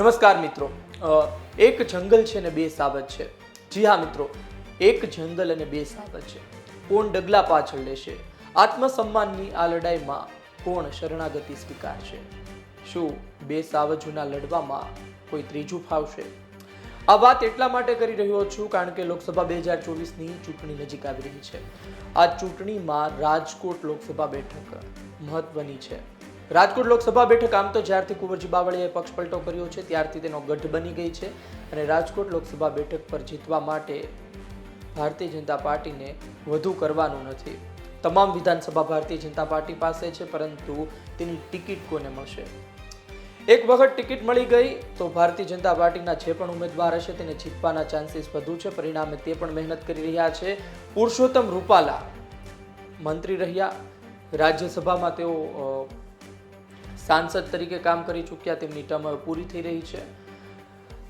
નમસ્કાર મિત્રો. એક જંગલ છે ને બે સાવજ છે. જી હા મિત્રો, એક જંગલ અને બે સાવજ છે. કોણ ડગલા પાછળ લેશે? આત્મસન્માનની આ લડાઈમાં કોણ શરણાગતિ સ્વીકારશે? શું બે સાવજોના લડવામાં કોઈ ત્રીજું ફાવશે આ વાત એટલા માટે કરી રહ્યો છું કારણ કે લોકસભા બે હજાર ચોવીસની ચૂંટણી નજીક આવી રહી છે. આ ચૂંટણીમાં રાજકોટ લોકસભા બેઠક મહત્વની છે. રાજકોટ લોકસભા બેઠક આમ તો જ્યારથી કુંવરજી બાવળીયાએ પક્ષ પલટો કર્યો છે, ત્યારથી તેનો ગઢ બની ગઈ છે અને રાજકોટ લોકસભા બેઠક પર જીતવા માટે ભારતીય જનતા પાર્ટીને વધુ કરવાનું નથી. તમામ વિધાનસભા ભારતીય જનતા પાર્ટી પાસે છે, પરંતુ તેની ટિકિટ કોને મળશે? એક વખત ટિકિટ મળી ગઈ તો ભારતીય જનતા પાર્ટીના જે પણ ઉમેદવાર હશે તેને જીતવાના ચાન્સીસ વધુ છે. પરિણામે તે પણ મહેનત કરી રહ્યા છે. પુરુષોત્તમ રૂપાલા મંત્રી રહ્યા. રાજ્યસભામાં તેઓ સાંસદ તરીકે કામ કરી ચૂક્યા, તેમની ટર્મ હવે પૂરી થઈ રહી છે.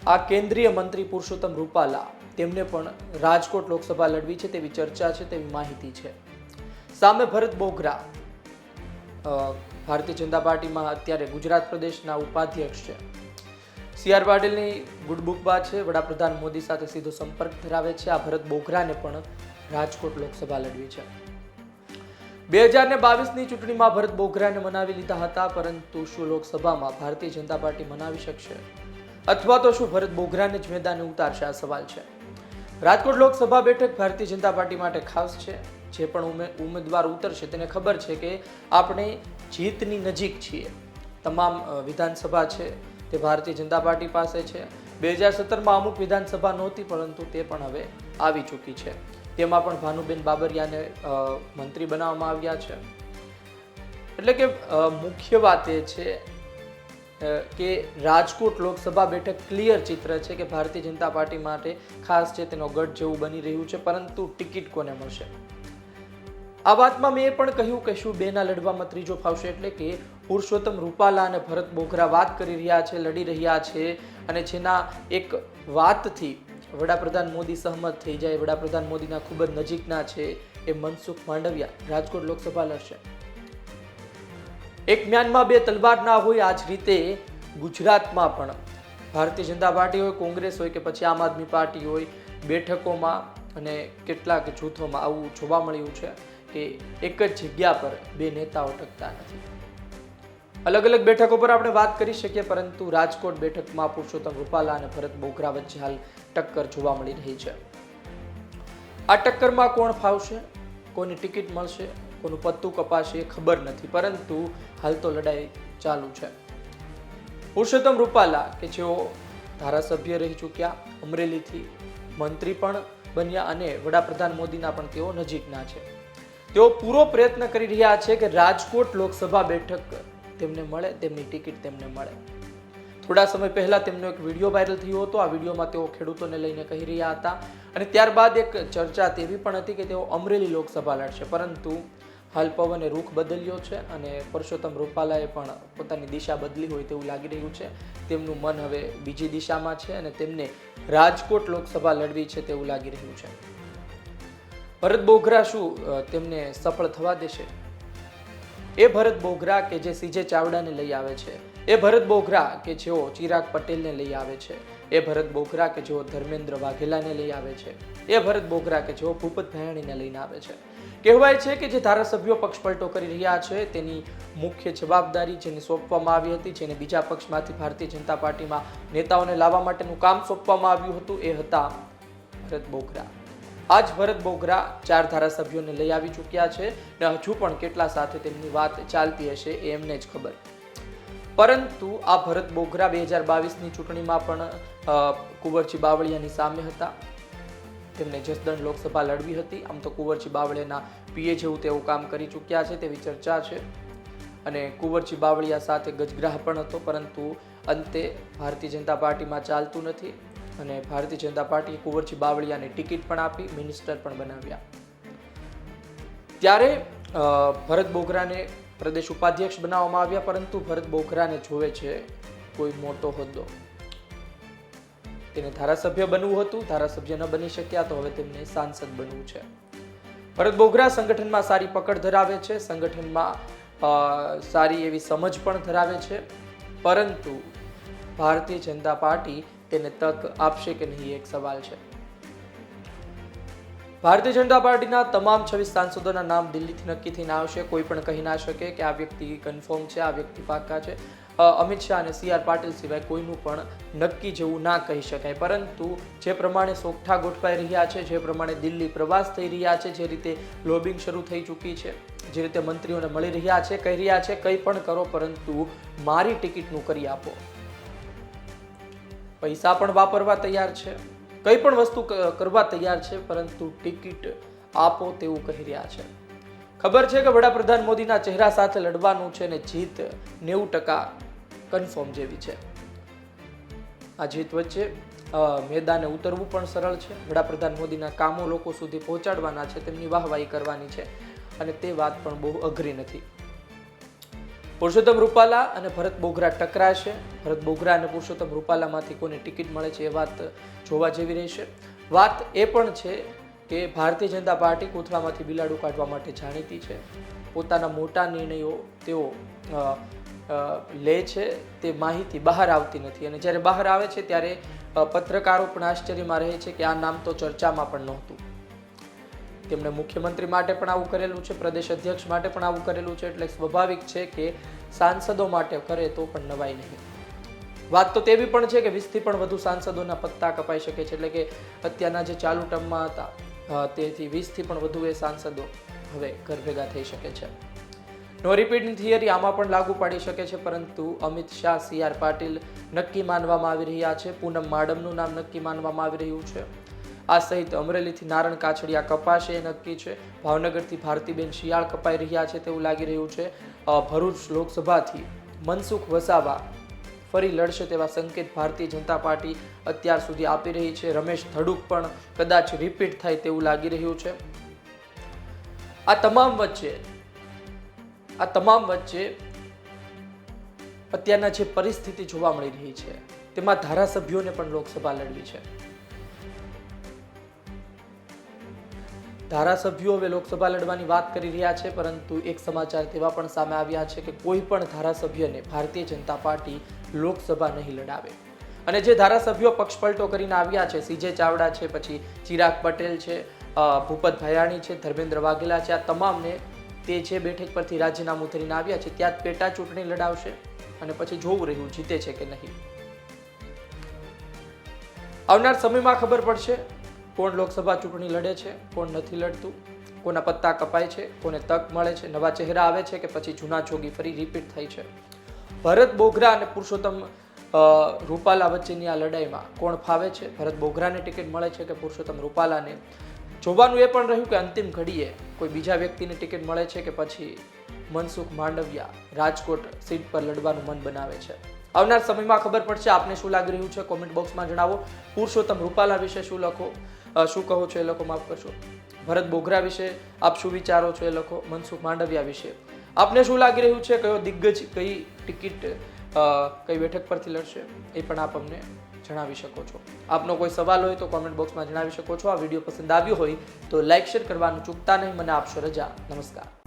આ કેન્દ્રીય મંત્રી પુરુષોત્તમ રૂપાલા, તેમને પણ રાજકોટ લોકસભા લડવી છે તેવી ચર્ચા છે, તેવી માહિતી છે. સામે ભરત બોગરા ભારતીય જનતા પાર્ટીમાં અત્યારે ગુજરાત પ્રદેશના ઉપાધ્યક્ષ છે. સી આર પાટીલની ગુડબુકબા છે, વડાપ્રધાન મોદી સાથે સીધો સંપર્ક ધરાવે છે. આ ભરત બોગરાને પણ રાજકોટ લોકસભા લડવી છે. બે હજાર ને બાવીસની ચૂંટણીમાં ભરત બોગરાને મનાવી લીધા હતા, પરંતુ શું લોકસભામાં ભારતીય જનતા પાર્ટી મનાવી શકશે? અથવા તો શું ભરત બોગરાને જ મેદાને ઉતારશે? આ સવાલ છે. રાજકોટ લોકસભા બેઠક ભારતીય જનતા પાર્ટી માટે ખાસ છે. જે પણ ઉમે- ઉમેદવાર ઉતરશે તેને ખબર છે કે આપણે જીતની નજીક છીએ. તમામ વિધાનસભા છે તે ભારતીય જનતા પાર્ટી પાસે છે. બે હજાર સત્તરમાં અમુક વિધાનસભા નહોતી, પરંતુ તે પણ હવે આવી ચૂકી છે. તેમાં પણ ભાનુબેન બાબરિયાને મંત્રી બનાવવામાં આવ્યા છે. એટલે કે મુખ્ય વાત એ છે કે રાજકોટ લોકસભા બેઠક ક્લિયર ચિત્ર છે કે ભારતીય જનતા પાર્ટી માટે ખાસ છે તેનો ગઢ જેવું બની રહ્યું છે, પરંતુ ટિકિટ કોને મળશે? આ વાતમાં મેં પણ કહ્યું કે શું બેના લડવામાં ત્રીજો ફાવશે એટલે કે પુરુષોત્તમ રૂપાલા અને ભરત બોઘરા વાત કરી રહ્યા છે, લડી રહ્યા છે અને જેના એક વાતથી વડાપ્રધાન મોદી સહમત થઈ જાય, વડાપ્રધાન મોદીના ખૂબ જ નજીકના છે એ મનસુખ માંડવિયા, રાજકોટ લોકસભા લડશે. એક મ્યાનમાં બે તલવાર ના હોય આ જ રીતે ગુજરાતમાં પણ. ભારતીય જનતા પાર્ટી હોય, કોંગ્રેસ હોય કે પછી આમ આદમી પાર્ટી હોય, બેઠકોમાં અને કેટલાક જૂથોમાં આવું જોવા મળ્યું છે કે એક જ જગ્યા પર બે નેતાઓ ટકતા નથી. અલગ અલગ બેઠકો પર આપણે વાત કરી શકીએ, પરંતુ રાજકોટ બેઠકમાં પુરુષોત્તમ રૂપાલા અને ભરત બોગરા વચ્ચે હાલ ટક્કર જોવા મળી રહી છે. આ ટક્કરમાં કોણ ફાવશે? કોની ટિકિટ મળશે? કોનું પત્તું કપાશે એ ખબર નથી, પરંતુ હાલ તો લડાઈ ચાલુ છે. પુરુષોત્તમ રૂપાલા, કે જેઓ ધારાસભ્ય રહી ચૂક્યા, અમરેલીથી મંત્રી પણ બન્યા અને વડાપ્રધાન મોદીના પણ તેઓ નજીકના છે. તેઓ પૂરો પ્રયત્ન કરી રહ્યા છે કે રાજકોટ લોકસભા બેઠક તેમને મળે, તેમની ટિકિટ તેમને મળે. થોડા સમય પહેલાં તેમનો એક વીડિયો વાયરલ થયો હતો. આ વિડીયોમાં તેઓ ખેડૂતોને લઈને કહી રહ્યા હતા. અને ત્યારબાદ એક ચર્ચા તેવી પણ હતી કે તેઓ અમરેલી લોકસભા લડશે. પરંતુ હાલ પવને રૂખ બદલ્યો છે અને પરસોત્તમ રૂપાલાએ પણ પોતાની દિશા બદલી હોય તેવું લાગી રહ્યું છે. તેમનું મન હવે બીજી દિશામાં છે અને તેમને રાજકોટ લોકસભા લડવી છે તેવું લાગી રહ્યું છે. ભરત બોઘરા શું તેમને સફળ થવા દેશે? એ ભરત બોઘરા કે જે સીજે ચાવડાને લઈ આવે છે. એ ભરત બોઘરા કે જેઓ ચિરાગ પટેલને લઈ આવે છે. એ ભરત બોઘરા કે જેઓ ધર્મેન્દ્ર વાઘેલાને લઈ આવે છે. એ ભરત બોગરા કે જેઓ ભૂપત ભયાણીને લઈને આવે છે. કહેવાય છે કે જે ધારાસભ્યો પક્ષ પલટો કરી રહ્યા છે, તેની મુખ્ય જવાબદારી જેને સોંપવામાં આવી હતી, જેને બીજા પક્ષમાંથી ભારતીય જનતા પાર્ટીમાં નેતાઓને લાવવા માટેનું કામ સોંપવામાં આવ્યું હતું, એ હતા ભરત બોગરા આજ ભરત બોગરા ચાર ધારાસભ્યોને લઈ આવી ચૂક્યા છે ને હજુ પણ કેટલા સાથે તેમની વાત ચાલતી હશે એ એમને જ ખબર. પરંતુ આ ભરત બોગરા બે હજાર બાવીસની ચૂંટણીમાં પણ કુંવરજી બાવળિયાની સામે હતા. તેમને જસદણ લોકસભા લડવી હતી. આમ તો કુંવરજી બાવળિયાના પીએ જેવું તેઓ કામ કરી ચૂક્યા છે તેવી ચર્ચા છે. અને કુંવરજી બાવળિયા સાથે ગજગ્રાહ પણ હતો, પરંતુ અંતે ભારતીય જનતા પાર્ટીમાં ચાલતું નથી. અને ભારતીય જનતા પાર્ટીએ કુંવરજી બાવળિયાને ટિકિટ પણ આપી, મિનિસ્ટર પણ બનાવ્યા. ત્યારે ભરત બોગરાને પ્રદેશ ઉપાધ્યક્ષ બનાવવામાં આવ્યા, પરંતુ ભરત બોગરાને જોવે છે કોઈ મોટો હોદ્દો. તેને ધારાસભ્ય બનવું હતું, ધારાસભ્ય ન બની શક્યા, તો હવે તેમને સાંસદ બનવું છે. ભરત બોગરા સંગઠનમાં સારી પકડ ધરાવે છે, સંગઠનમાં સારી એવી સમજ પણ ધરાવે છે, પરંતુ ભારતીય જનતા પાર્ટી તેને તક આપશે કે નહીં, એક સવાલ છે. ભારતીય જનતા પાર્ટીના તમામ છવ્વીસ સાંસદોના નામ દિલ્હીથી નક્કી થઈને આવશે. કોઈ પણ કહી ના શકે કે આ વ્યક્તિ કન્ફર્મ છે, આ વ્યક્તિ પાક્કા છે. અમિત શાહ અને સી આર પાટીલ સિવાય કોઈનું પણ નક્કી જેવું ના કહી શકાય. પરંતુ જે પ્રમાણે સોગઠા ગોઠવાઈ રહ્યા છે, જે પ્રમાણે દિલ્હી પ્રવાસ થઈ રહ્યા છે, જે રીતે લોબિંગ શરૂ થઈ ચૂકી છે, જે રીતે મંત્રીઓને મળી રહ્યા છે, કહી રહ્યા છે, કંઈ પણ કરો પરંતુ મારી ટિકિટનું કરી આપો. પૈસા પણ વાપરવા તૈયાર છે, કંઈ પણ વસ્તુ કરવા તૈયાર છે, પરંતુ ટિકિટ આપો તેવું કહી રહ્યા છે. ખબર છે કે વડાપ્રધાન મોદીના ચહેરા સાથે લડવાનું છે ને જીત નેવું ટકા કન્ફર્મ જેવી છે. આ જીત વચ્ચે મેદાને ઉતરવું પણ સરળ છે. વડાપ્રધાન મોદીના કામો લોકો સુધી પહોંચાડવાના છે, તેમની વાહવાહી કરવાની છે. અને તે વાત પણ બહુ અઘરી નથી. પુરુષોત્તમ રૂપાલા અને ભરત બોગરા ટકરાશે. ભરત બોગરા અને પુરુષોત્તમ રૂપાલામાંથી કોને ટિકિટ મળે છે એ વાત જોવા જેવી રહેશે. વાત એ પણ છે કે ભારતીય જનતા પાર્ટી કોથળામાંથી બિલાડું કાઢવા માટે જાણીતી છે. પોતાના મોટા નિર્ણયો તેઓ લે છે. તે માહિતી બહાર આવતી નથી અને જ્યારે બહાર આવે છે ત્યારે પત્રકારો પણ આશ્ચર્યમાં રહે છે કે આ નામ તો ચર્ચામાં પણ નહોતું. તેમણે મુખ્યમંત્રી માટે પણ આવું કરેલું છે, પ્રદેશ અધ્યક્ષ માટે પણ આવું કરેલું છે, એટલે સ્વાભાવિક છે કે સાંસદો માટે કરે તો પણ નવાઈ નહીં. વાત તો તેવી પણ છે કે વીસથી પણ વધુ સાંસદોના પત્તા કપાઈ શકે છે, એટલે કે અત્યારના જે ચાલુ ટર્મમાં હતા તેથી વીસથી પણ વધુ એ સાંસદો હવે ઘર ભેગા થઈ શકે છે. નો રિપીટની થિયરી આમાં પણ લાગુ પાડી શકે છે, પરંતુ અમિત શાહ, સી આર પાટીલ નક્કી માનવામાં આવી રહ્યા છે, પૂનમ માડમનું નામ નક્કી માનવામાં આવી રહ્યું છે. આ સહિત અમરેલીથી નારણ કાછડિયા કપાશે, એ નક્કી છે. ભાવનગરથી ભારતીબેન શિયાળ કપાઈ રહ્યા છે તેવું લાગી રહ્યું છે. ભરૂચ લોકસભાથી મનસુખ વસાવા ફરી લડશે તેવા સંકેત ભારતીય જનતા પાર્ટી અત્યાર સુધી આપી રહી છે. રમેશ ધડુક પણ કદાચ રિપીટ થાય તેવું લાગી રહ્યું છે. આ તમામ વચ્ચે, આ તમામ વચ્ચે અત્યારના જે પરિસ્થિતિ જોવા મળી રહી છે, તેમાં ધારાસભ્યોને પણ લોકસભા લડવી છે. ધારાસભ્યો હવે લોકસભા લડવાની વાત કરી રહ્યા છે, પરંતુ એક સમાચાર તેવા પણ સામે આવ્યા છે કે કોઈ પણ ધારાસભ્યને ભારતીય જનતા પાર્ટી લોકસભા નહીં લડાવે. અને જે ધારાસભ્યો પક્ષપલટો કરીને આવ્યા છે, સીજે ચાવડા છે, પછી ચિરાગ પટેલ છે ભૂપત ભયાણી છે, ધર્મેન્દ્ર વાઘેલા છે, આ તમામને તે જે બેઠક પરથી રાજીનામું ધરીને આવ્યા છે, ત્યાં જ પેટા ચૂંટણી લડાવશે અને પછી જોવું રહ્યું, જીતે છે કે નહીં. આવનાર સમયમાં ખબર પડશે કોણ લોકસભા ચૂંટણી લડે છે, કોણ નથી લડતું, કોના પત્તા કપાય છે, કોને તક મળે છે, નવા ચહેરા આવે છે કે પછી જૂના જોગી ફરી રિપીટ થાય છે. ભરત બોગરા અને પુરુષોત્તમ રૂપાલા વચ્ચેની આ લડાઈમાં કોણ ફાવે છે? ભરત બોગરાને ટિકિટ મળે છે કે પુરુષોત્તમ રૂપાલાને? જોવાનું એ પણ રહ્યું કે અંતિમ ઘડીએ કોઈ બીજા વ્યક્તિને ટિકિટ મળે છે કે પછી મનસુખ માંડવિયા રાજકોટ સીટ પર લડવાનું મન બનાવે છે. આવનાર સમયમાં ખબર પડશે આપને શું લાગી રહ્યું છે? કોમેન્ટ બોક્સમાં જણાવો. પુરુષોત્તમ રૂપાલા વિશે શું લખો? શું કહો છો એ લખો માફ કરશો. ભરત બોગરા વિશે આપ શું વિચારો છો એ લખો મનસુખ માંડવિયા વિશે. આપને શું લાગી રહ્યું છે? કયો દિગ્ગજ કઈ ટિકિટ કઈ બેઠક પરથી લડશે? એ પણ આપ અમને જણાવી શકો છો. આપનો કોઈ સવાલ હોય તો કોમેન્ટ બોક્સમાં જણાવી શકો છો. આ વીડિયો પસંદ આવ્યો હોય તો લાઇક શેર કરવાનું ચૂકતા નહીં. મને આપશો રજા. નમસ્કાર.